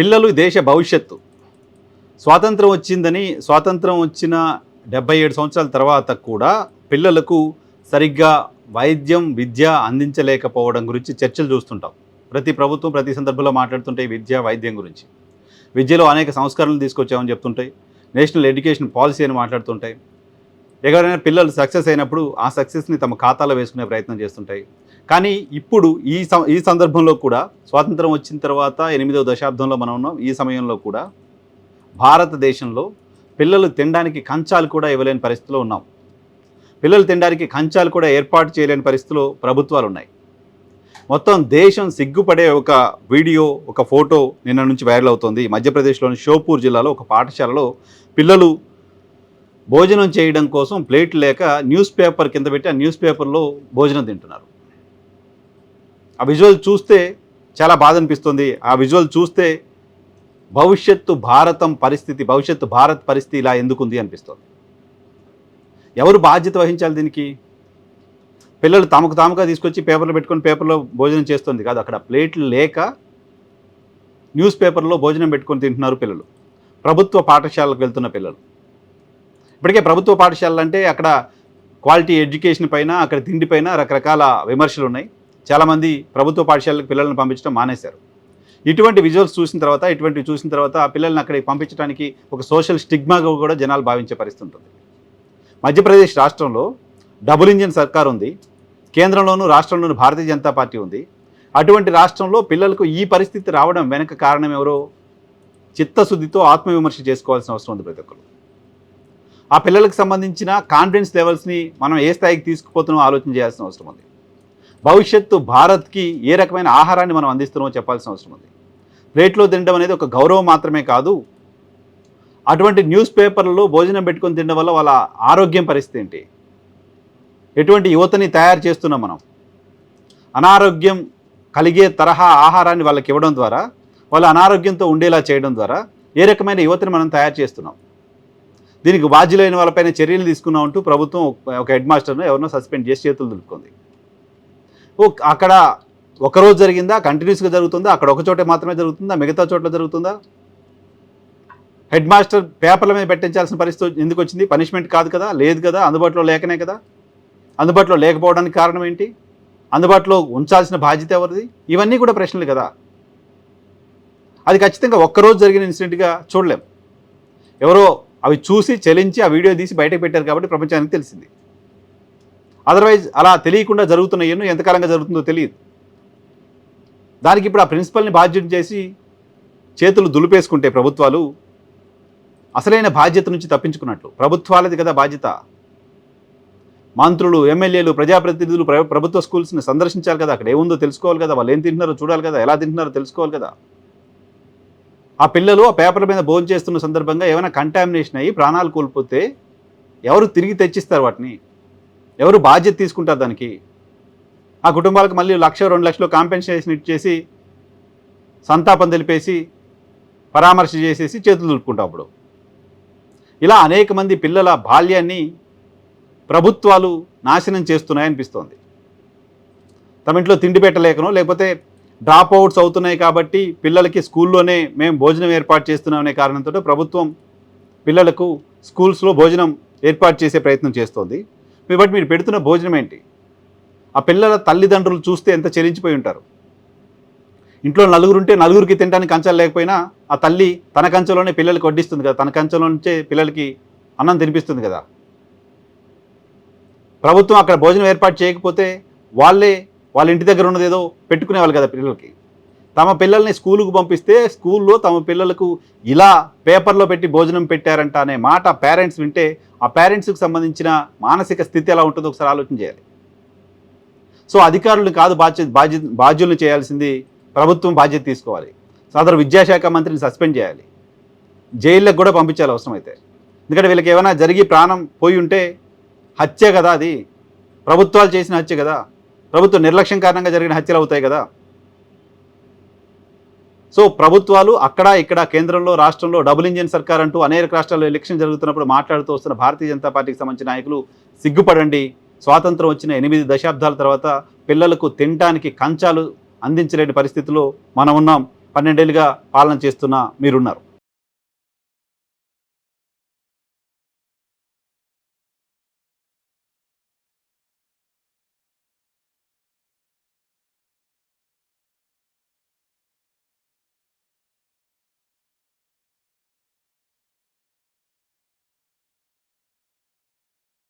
పిల్లలు దేశ భవిష్యత్తు. స్వాతంత్రం వచ్చిందని స్వాతంత్రం వచ్చిన డెబ్బై ఏడు సంవత్సరాల తర్వాత కూడా పిల్లలకు సరిగ్గా వైద్యం విద్య అందించలేకపోవడం గురించి చర్చలు చూస్తుంటాం. ప్రతి ప్రభుత్వం ప్రతి సందర్భంలో మాట్లాడుతుంటాయి విద్య వైద్యం గురించి. విద్యలో అనేక సంస్కరణలు తీసుకొచ్చామని చెప్తుంటాయి. నేషనల్ ఎడ్యుకేషన్ పాలసీ అని మాట్లాడుతుంటాయి. ఎవరైనా పిల్లలు సక్సెస్ అయినప్పుడు ఆ సక్సెస్ని తమ ఖాతాలో వేసుకునే ప్రయత్నం చేస్తుంటాయి. కానీ ఇప్పుడు ఈ స ఈ సందర్భంలో కూడా స్వాతంత్రం వచ్చిన తర్వాత ఎనిమిదవ దశాబ్దంలో మనం ఉన్నాం. ఈ సమయంలో కూడా భారతదేశంలో పిల్లలు తినడానికి కంచాలు కూడా ఇవ్వలేని పరిస్థితిలో ఉన్నాం. పిల్లలు తినడానికి కంచాలు కూడా ఏర్పాటు చేయలేని పరిస్థితిలో ప్రభుత్వాలు ఉన్నాయి. మొత్తం దేశం సిగ్గుపడే ఒక వీడియో ఒక ఫోటో నిన్న నుంచి వైరల్ అవుతోంది. మధ్యప్రదేశ్లోని షోపూర్ జిల్లాలో ఒక పాఠశాలలో పిల్లలు భోజనం చేయడం కోసం ప్లేట్ లేక న్యూస్ పేపర్ కింద పెట్టి ఆ న్యూస్ పేపర్లో భోజనం తింటున్నారు. ఆ విజువల్ చూస్తే చాలా బాధ అనిపిస్తుంది. ఆ విజువల్ చూస్తే భవిష్యత్తు భారతం పరిస్థితి భవిష్యత్తు భారత్ పరిస్థితి ఇలా ఎందుకుంది అనిపిస్తుంది. ఎవరు బాధ్యత వహించాలి దీనికి? పిల్లలు తమకు తాముగా తీసుకొచ్చి పేపర్లో పెట్టుకొని పేపర్లో భోజనం చేస్తుంది కాదు. అక్కడ ప్లేట్లు లేక న్యూస్ పేపర్లో భోజనం పెట్టుకొని తింటున్నారు పిల్లలు. ప్రభుత్వ పాఠశాలకు వెళ్తున్న పిల్లలు. ఇప్పటికే ప్రభుత్వ పాఠశాలలు అంటే అక్కడ క్వాలిటీ ఎడ్యుకేషన్ పైన అక్కడ తిండి పైన రకరకాల విమర్శలు ఉన్నాయి చాలామంది ప్రభుత్వ పాఠశాలకు పిల్లలను పంపించడం మానేశారు. ఇటువంటి విజువల్స్ చూసిన తర్వాత ఇటువంటివి చూసిన తర్వాత ఆ పిల్లల్ని అక్కడికి పంపించడానికి ఒక సోషల్ స్టిగ్మాగా కూడా జనాలు భావించే పరిస్థితి ఉంటుంది. మధ్యప్రదేశ్ రాష్ట్రంలో డబుల్ ఇంజిన్ సర్కార్ ఉంది. కేంద్రంలోనూ రాష్ట్రంలోనూ భారతీయ జనతా పార్టీ ఉంది. అటువంటి రాష్ట్రంలో పిల్లలకు ఈ పరిస్థితి రావడం వెనక కారణం ఎవరో చిత్తశుద్ధితో ఆత్మవిమర్శ చేసుకోవాల్సిన అవసరం ఉంది ప్రతి ఒక్కరు. ఆ పిల్లలకు సంబంధించిన కాన్ఫిడెన్స్ లెవెల్స్ని మనం ఏ స్థాయికి తీసుకుపోతున్నామో ఆలోచన చేయాల్సిన అవసరం ఉంది. భవిష్యత్తు భారత్కి ఏ రకమైన ఆహారాన్ని మనం అందిస్తున్నామో చెప్పాల్సిన అవసరం ఉంది. ప్లేట్లో తినడం అనేది ఒక గౌరవం మాత్రమే కాదు అటువంటి న్యూస్ పేపర్లలో భోజనం పెట్టుకొని తినడం వల్ల వాళ్ళ ఆరోగ్యం పరిస్థితి ఏంటి? ఎటువంటి యువతని తయారు చేస్తున్నాం మనం? అనారోగ్యం కలిగే తరహా ఆహారాన్ని వాళ్ళకి ఇవ్వడం ద్వారా వాళ్ళ అనారోగ్యంతో ఉండేలా చేయడం ద్వారా ఏ రకమైన యువతని మనం తయారు చేస్తున్నాం? దీనికి బాధ్యులైన వాళ్ళపైన చర్యలు తీసుకున్నామంటూ ప్రభుత్వం ఒక- ఒక హెడ్ మాస్టర్ను ఎవరినో సస్పెండ్ చేసి చేతులు దులుపుకుంది. ఓ అక్కడ ఒకరోజు జరిగిందా? కంటిన్యూస్గా జరుగుతుందా? అక్కడ ఒక చోటే మాత్రమే జరుగుతుందా? మిగతా చోట్ల జరుగుతుందా? హెడ్ మాస్టర్ పేపర్ల మీద పెట్టించాల్సిన పరిస్థితి ఎందుకు వచ్చింది? పనిష్మెంట్ కాదు కదా? లేదు కదా? అందుబాటులో లేకనే కదా? అందుబాటులో లేకపోవడానికి కారణం ఏంటి? అందుబాటులో ఉంచాల్సిన బాధ్యత ఎవరిది? ఇవన్నీ కూడా ప్రశ్నలు కదా. అది ఖచ్చితంగా ఒక్కరోజు జరిగిన ఇన్సిడెంట్గా చూడలేం. ఎవరో అవి చూసి చెలించి ఆ వీడియో తీసి బయటకు పెట్టారు కాబట్టి ప్రపంచానికి తెలిసింది. అదర్వైజ్ అలా తెలియకుండా జరుగుతున్న ఎన్నో ఎంతకాలంగా జరుగుతుందో తెలియదు. దానికి ఇప్పుడు ఆ ప్రిన్సిపల్ని బాధ్యత చేసి చేతులు దులిపేసుకుంటే ప్రభుత్వాలు అసలైన బాధ్యత నుంచి తప్పించుకున్నట్లు. ప్రభుత్వాలది కదా బాధ్యత. మంత్రులు ఎమ్మెల్యేలు ప్రజాప్రతినిధులు ప్రభుత్వ స్కూల్స్ని సందర్శించాలి కదా. అక్కడ ఏముందో తెలుసుకోవాలి కదా. వాళ్ళు ఏం తింటున్నారో చూడాలి కదా. ఎలా తింటున్నారో తెలుసుకోవాలి కదా. ఆ పిల్లలు ఆ పేపర్ల మీద భోజనం చేస్తున్న సందర్భంగా ఏమైనా కంటామినేషన్ అయ్యి ప్రాణాలు కోల్పోతే ఎవరు తిరిగి తెచ్చిస్తారు వాటిని? ఎవరు బాధ్యత తీసుకుంటారు దానికి? ఆ కుటుంబాలకు మళ్ళీ లక్ష రెండు లక్షలు కాంపెన్సేషన్ ఇచ్చేసి సంతాపం తెలిపేసి పరామర్శ చేసేసి చేతులు దులుపుకుంటాం అప్పుడు. ఇలా అనేక మంది పిల్లల బాల్యాన్ని ప్రభుత్వాలు నాశనం చేస్తున్నాయనిపిస్తోంది. తమ ఇంట్లో తిండి పెట్టలేకనో లేకపోతే డ్రాప్ అవుట్స్ అవుతున్నాయి కాబట్టి పిల్లలకి స్కూల్లోనే మేము భోజనం ఏర్పాటు చేస్తున్నామనే కారణంతో ప్రభుత్వం పిల్లలకు స్కూల్స్లో భోజనం ఏర్పాటు చేసే ప్రయత్నం చేస్తోంది. బట్టి మీరు పెడుతున్న భోజనం ఏంటి? ఆ పిల్లల తల్లిదండ్రులు చూస్తే ఎంత చెలించిపోయి ఉంటారు? ఇంట్లో నలుగురు ఉంటే నలుగురికి తినడానికి కంచాలు లేకపోయినా ఆ తల్లి తన కంచంలోనే పిల్లలకి వడ్డిస్తుంది కదా తన కంచంలో నుంచే పిల్లలకి అన్నం తినిపిస్తుంది కదా. ప్రభుత్వం అక్కడ భోజనం ఏర్పాటు చేయకపోతే వాళ్ళే వాళ్ళ ఇంటి దగ్గర ఉన్నదేదో పెట్టుకునేవాళ్ళు కదా పిల్లలకి. తమ పిల్లల్ని స్కూలుకు పంపిస్తే స్కూల్లో తమ పిల్లలకు ఇలా పేపర్లో పెట్టి భోజనం పెట్టారంట అనే మాట పేరెంట్స్ వింటే ఆ పేరెంట్స్కి సంబంధించిన మానసిక స్థితి ఎలా ఉంటుందో ఒకసారి ఆలోచన చేయాలి. సో అధికారులు కాదు బాధ్యత బాధ్యత బాధ్యులను చేయాల్సింది ప్రభుత్వం బాధ్యత తీసుకోవాలి. సదరు విద్యాశాఖ మంత్రిని సస్పెండ్ చేయాలి. జైళ్ళకు కూడా పంపించాలి అవసరమైతే ఎందుకంటే వీళ్ళకి ఏమైనా జరిగి ప్రాణం పోయి ఉంటే హత్య కదా అది. ప్రభుత్వాలు చేసిన హత్య కదా. ప్రభుత్వ నిర్లక్ష్యం కారణంగా జరిగిన హత్యలు అవుతాయి కదా. సో ప్రభుత్వాలు అక్కడ ఇక్కడ కేంద్రంలో రాష్ట్రంలో డబుల్ ఇంజిన్ సర్కార్ అంటూ అనేక రాష్ట్రాల్లో ఎలక్షన్ జరుగుతున్నప్పుడు మాట్లాడుతూ వస్తున్న భారతీయ జనతా పార్టీకి సంబంధించిన నాయకులు సిగ్గుపడండి. స్వాతంత్రం వచ్చిన ఎనిమిది దశాబ్దాల తర్వాత పిల్లలకు తినడానికి కంచాలు అందించలేని పరిస్థితిలో మనం ఉన్నాం. పన్నెండేళ్ళుగా పాలన చేస్తున్న మీరున్నారు.